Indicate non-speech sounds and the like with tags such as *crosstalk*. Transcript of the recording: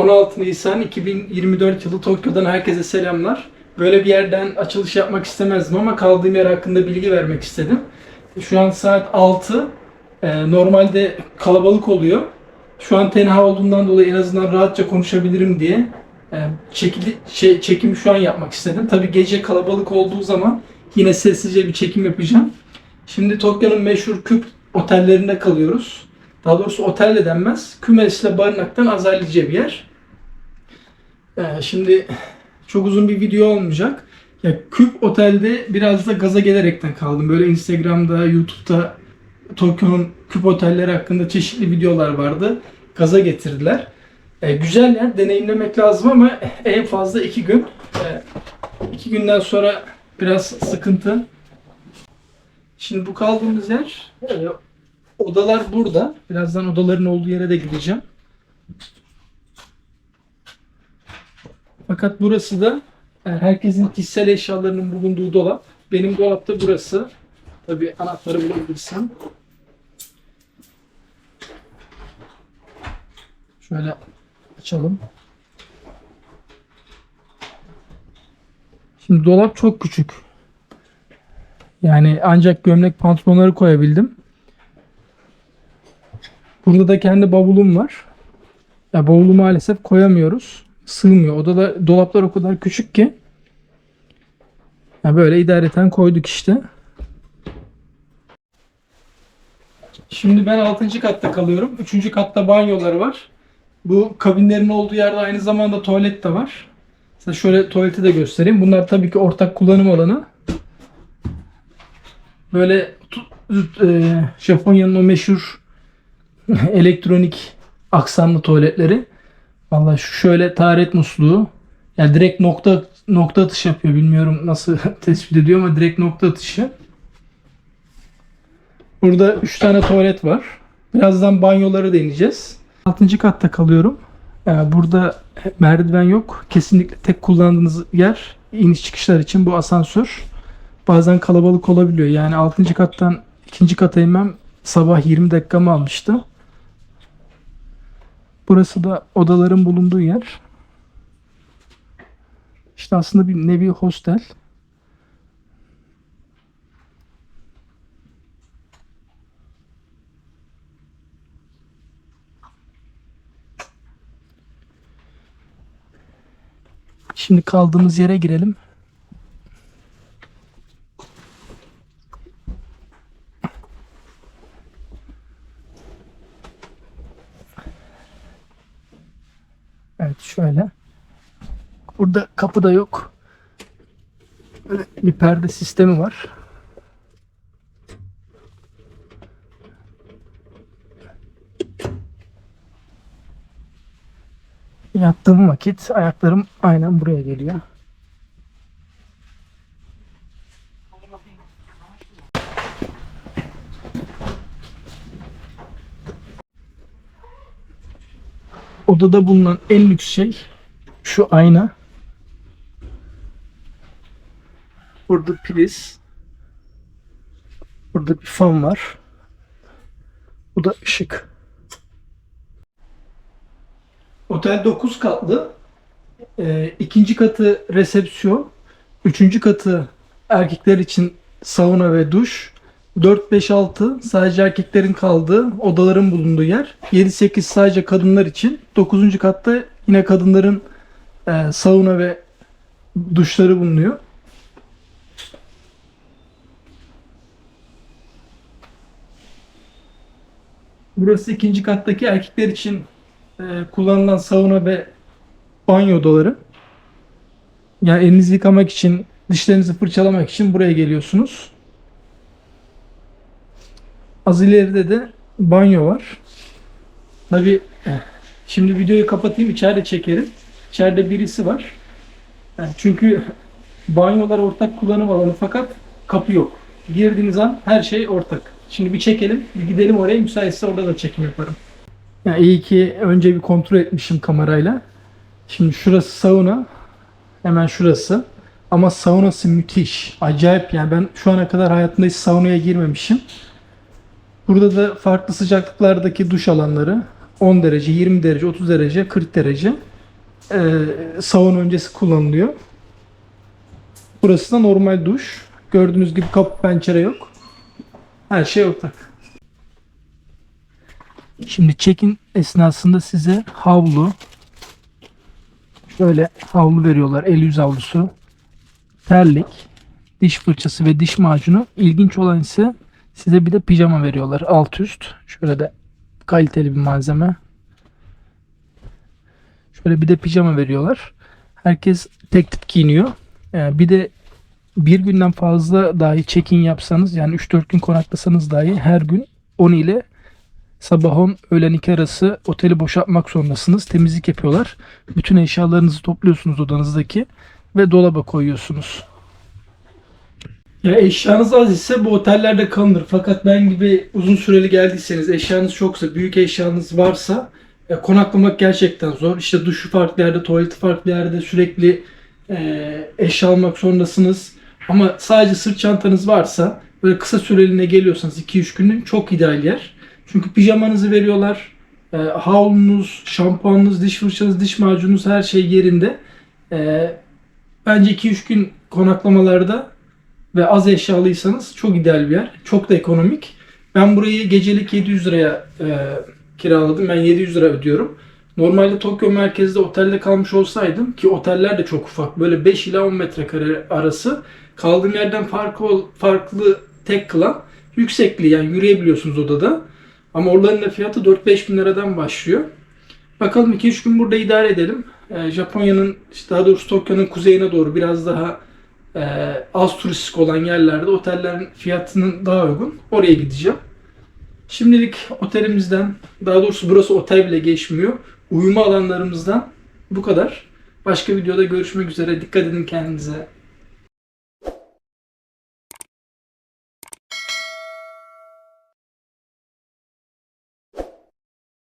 16 Nisan 2024 yılı Tokyo'dan herkese selamlar. Böyle bir yerden açılış yapmak istemezdim ama kaldığım yer hakkında bilgi vermek istedim. Şu an saat 6. Ee, normalde kalabalık oluyor. Şu an tenha olduğundan dolayı en azından rahatça konuşabilirim diye e, çekili, şey, çekim şu an yapmak istedim. Tabi gece kalabalık olduğu zaman yine sessizce bir çekim yapacağım. Şimdi Tokyo'nun meşhur küp otellerinde kalıyoruz. Daha doğrusu otel de denmez. Kümesle barınaktan azarlıca bir yer. Ee, şimdi çok uzun bir video olmayacak. Ya küp otelde biraz da gaza gelerekten kaldım. Böyle Instagram'da, YouTube'da Tokyo'nun küp otelleri hakkında çeşitli videolar vardı. Gaza getirdiler. Ee, güzel yer, deneyimlemek lazım ama en fazla iki gün. Ee, iki günden sonra biraz sıkıntı. Şimdi bu kaldığımız yer e, Odalar burada. Birazdan odaların olduğu yere de gideceğim. Fakat burası da e, herkesin kişisel eşyalarının bulunduğu dolap. Benim dolap da burası. Tabi anahtarı bulabilirsem. Şöyle açalım. Şimdi dolap çok küçük. Yani ancak gömlek pantolonları koyabildim. Burada da kendi bavulum var. Ya bavulu maalesef koyamıyoruz. Sığmıyor. Odada dolaplar o kadar küçük ki. Ya böyle idareten koyduk işte. Şimdi ben 6. katta kalıyorum. 3. katta banyoları var. Bu kabinlerin olduğu yerde aynı zamanda tuvalet de var. Size şöyle tuvaleti de göstereyim. Bunlar tabii ki ortak kullanım alanı. Böyle e, Japonya'nın o meşhur *laughs* elektronik aksamlı tuvaletleri. Vallahi şu şöyle taharet musluğu. Yani direkt nokta nokta atış yapıyor. Bilmiyorum nasıl *laughs* tespit ediyor ama direkt nokta atışı. Burada 3 tane tuvalet var. Birazdan banyoları deneyeceğiz. 6. katta kalıyorum. Yani burada merdiven yok. Kesinlikle tek kullandığınız yer iniş çıkışlar için bu asansör. Bazen kalabalık olabiliyor. Yani 6. kattan 2. kata inmem sabah 20 dakikamı almıştı. Burası da odaların bulunduğu yer. İşte aslında bir nevi hostel. Şimdi kaldığımız yere girelim. Şöyle. Burada kapı da yok. Böyle bir perde sistemi var. Yattığım vakit ayaklarım aynen buraya geliyor. Odada bulunan en lüks şey şu ayna. Burada priz. Burada bir fan var. Bu da ışık. Otel 9 katlı. Ee, ikinci katı resepsiyon. Üçüncü katı erkekler için sauna ve duş. 4, 5, 6 sadece erkeklerin kaldığı odaların bulunduğu yer. 7, 8 sadece kadınlar için. 9. katta yine kadınların e, sauna ve duşları bulunuyor. Burası ikinci kattaki erkekler için e, kullanılan sauna ve banyo odaları. Yani elinizi yıkamak için, dişlerinizi fırçalamak için buraya geliyorsunuz. Az ileride de banyo var. Tabi şimdi videoyu kapatayım içeride çekerim. İçeride birisi var. Yani çünkü banyolar ortak kullanım alanı fakat kapı yok. Girdiğiniz an her şey ortak. Şimdi bir çekelim, bir gidelim oraya. Müsaitse orada da çekim yaparım. Ya iyi ki önce bir kontrol etmişim kamerayla. Şimdi şurası sauna. Hemen şurası. Ama saunası müthiş. Acayip yani ben şu ana kadar hayatımda hiç saunaya girmemişim. Burada da farklı sıcaklıklardaki duş alanları 10 derece, 20 derece, 30 derece, 40 derece. e, sauna öncesi kullanılıyor. Burası da normal duş. Gördüğünüz gibi kapı pencere yok. Her şey ortak. Şimdi check-in esnasında size havlu, şöyle havlu veriyorlar. El yüz havlusu, terlik, diş fırçası ve diş macunu. İlginç olan ise size bir de pijama veriyorlar alt üst. Şöyle de kaliteli bir malzeme. Şöyle bir de pijama veriyorlar. Herkes tek tip giyiniyor. Ee, bir de bir günden fazla dahi check-in yapsanız yani 3-4 gün konaklasanız dahi her gün 10 ile sabah 10 öğlen 2 arası oteli boşaltmak zorundasınız. Temizlik yapıyorlar. Bütün eşyalarınızı topluyorsunuz odanızdaki ve dolaba koyuyorsunuz. Ya eşyanız az ise bu otellerde kalınır. Fakat ben gibi uzun süreli geldiyseniz eşyanız çoksa, büyük eşyanız varsa e, konaklamak gerçekten zor. İşte duşu farklı yerde, tuvaleti farklı yerde sürekli e, eşya almak zorundasınız. Ama sadece sırt çantanız varsa böyle kısa süreliğine geliyorsanız 2-3 günlük çok ideal yer. Çünkü pijamanızı veriyorlar. E, havlunuz, şampuanınız, diş fırçanız, diş macununuz her şey yerinde. E, bence 2-3 gün konaklamalarda ve az eşyalıysanız çok ideal bir yer. Çok da ekonomik. Ben burayı gecelik 700 liraya e, kiraladım. Ben 700 lira ödüyorum. Normalde Tokyo merkezde otelde kalmış olsaydım ki oteller de çok ufak. Böyle 5 ila 10 metrekare arası. Kaldığım yerden farklı, farklı tek kılan yüksekliği yani yürüyebiliyorsunuz odada. Ama oraların da fiyatı 4-5 bin liradan başlıyor. Bakalım 2-3 gün burada idare edelim. Ee, Japonya'nın işte daha doğrusu Tokyo'nun kuzeyine doğru biraz daha e, az turistik olan yerlerde otellerin fiyatının daha uygun. Oraya gideceğim. Şimdilik otelimizden, daha doğrusu burası otel bile geçmiyor. Uyuma alanlarımızdan bu kadar. Başka videoda görüşmek üzere. Dikkat edin kendinize.